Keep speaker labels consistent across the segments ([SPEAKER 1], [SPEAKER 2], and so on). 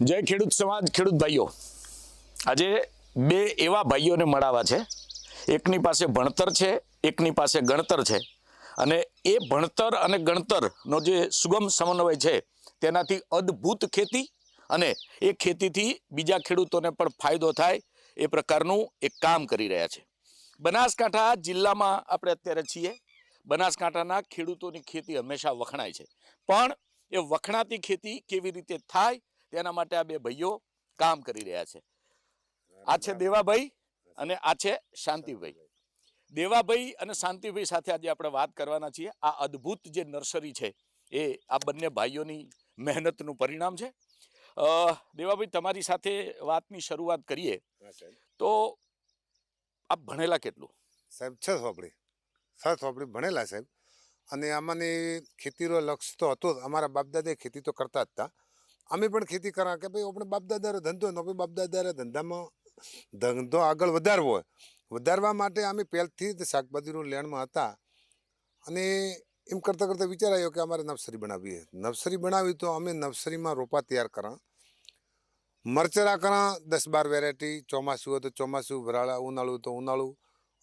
[SPEAKER 1] જય ખેડૂત સમાજ, ખેડૂત ભાઈઓ. આજે બે એવા ભાઈઓને મળાવા છે. એકની પાસે ભણતર છે, એકની પાસે ગણતર છે. અને એ ભણતર અને ગણતરનો જે સુગમ સમન્વય છે, તેનાથી અદ્ભુત ખેતી અને એ ખેતીથી બીજા ખેડૂતોને પણ ફાયદો થાય એ પ્રકારનું એક કામ કરી રહ્યા છે. બનાસકાંઠા જિલ્લામાં આપણે અત્યારે છીએ. બનાસકાંઠાના ખેડૂતોની ખેતી હંમેશા વખણાય છે. પણ એ વખણાતી ખેતી કેવી રીતે થાય તેના માટે આ બે ભાઈઓ કામ કરી રહ્યા છે. આ છે દેવાભાઈ અને આ છે શાંતિભાઈ. દેવાભાઈ અને શાંતિભાઈ સાથે આજે આપણે વાત કરવાના છીએ. આ અદ્ભુત જે નર્સરી છે એ આ બંને ભાઈઓની મહેનતનું પરિણામ છે. દેવાભાઈ તમારી સાથે વાતની શરૂઆત કરીએ. તો આપ ભણેલા કેટલું?
[SPEAKER 2] સાહેબ છ સોપડી છ સોપડી ભણેલા સાહેબ. અને આમાંની ખેતીનો લક્ષ્ય તો હતો જ. અમારા બાપદાદા ખેતી તો કરતા જ હતા. અમે પણ ખેતી કરા કે ભાઈ આપણે બાપદાદારે ધંધો નો ભાઈ બાપદાદાના ધંધામાં ધંધો આગળ વધારવો હોય. વધારવા માટે અમે પહેલથી જ શાકભાજીનું લેણમાં હતા. અને એમ કરતાં કરતાં વિચાર આવ્યો કે અમારે નર્સરી બનાવીએ. નવસરી બનાવી તો અમે નર્સરીમાં રોપા તૈયાર કરા. મરચરા કરા દસ બાર વેરાયટી ચોમાસું હોય તો ચોમાસું વરાળા ઉનાળું તો ઉનાળું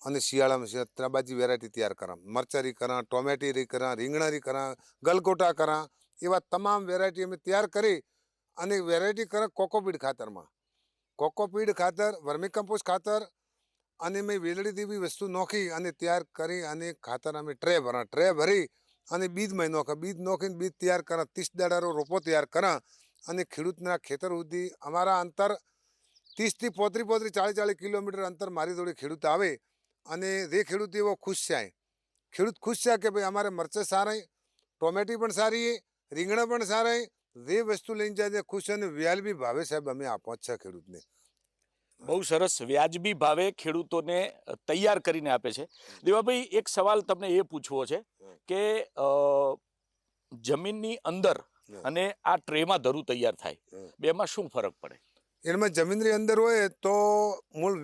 [SPEAKER 2] અને શિયાળામાં શિયાળા ત્રાબાજી વેરાયટી તૈયાર કરા. મરચારી કરા, ટોમેટી કરા રીંગણારી કરા, ગલગોટા કરા એવા તમામ વેરાયટી અમે તૈયાર કરી અને વેરાયટી કરે કોકોપીડ ખાતરમાં કોકોપીડ ખાતર, વર્મી કમ્પોસ્ટ ખાતર અને મેં વેલડી બી વસ્તુ નોખી અને તૈયાર કરી અને ખાતર અમે ટ્રે ભરા, ટ્રે ભરી અને બીજ મેં નોખા બીજ નોખીને બીજ તૈયાર કરા, ત્રીસ દાડારો રોપો તૈયાર કરા અને ખેડૂતના ખેતર સુધી અમારા અંતર ત્રીસથી પોત્રી પોત્રી, ચાળીસ ચાળીસ કિલોમીટર અંતર મારી જોડે ખેડૂત આવે અને જે ખેડૂત એવો ખુશ થાય ખેડૂત ખુશ છે કે ભાઈ અમારે મરચાં સારા ટોમેટી પણ સારી, રીંગણા પણ સારા. જે વસ્તુ લઈને જાય છે ખુશ અને વ્યાજબી ભાવે સાહેબ અમે આપો જ છે ખેડૂતને.
[SPEAKER 1] બહુ સરસ વ્યાજબી ભાવે ખેડૂતોને તૈયાર કરીને આપે છે. દેવાભાઈ એક સવાલ તમને એ પૂછવો છે કે જમીનની અંદર અને આ ટ્રેમાં ધરું તૈયાર થાય બેમાં શું ફરક પડે?
[SPEAKER 2] એમાં જમીનની અંદર હોય તો મૂળ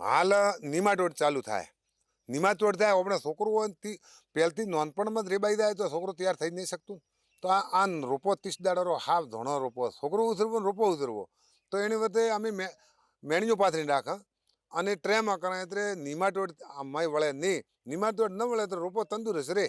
[SPEAKER 2] હાલ નિમાટોડ ચાલુ થાય. નિમાટોડ થાય આપણે છોકરું હોય પહેલથી નોનપણમાં જ રેબાઈ જાય તો છોકરો તૈયાર થઈ નહીં શકતું તો આ આ રોપો ત્રીસ દાડારો હાવ ધોણો રોપો છોકરો ઉતરવો રોપો ઉતરવો તો એની વખતે અમે મે- મેણીઓ પાથરી નાખા અને ટ્રેમાં કરાય એટલે નિમાટોડ આમાં વળે નહીં. નિમાટોડ ન વળે તો રોપો તંદુરસ્ત રહે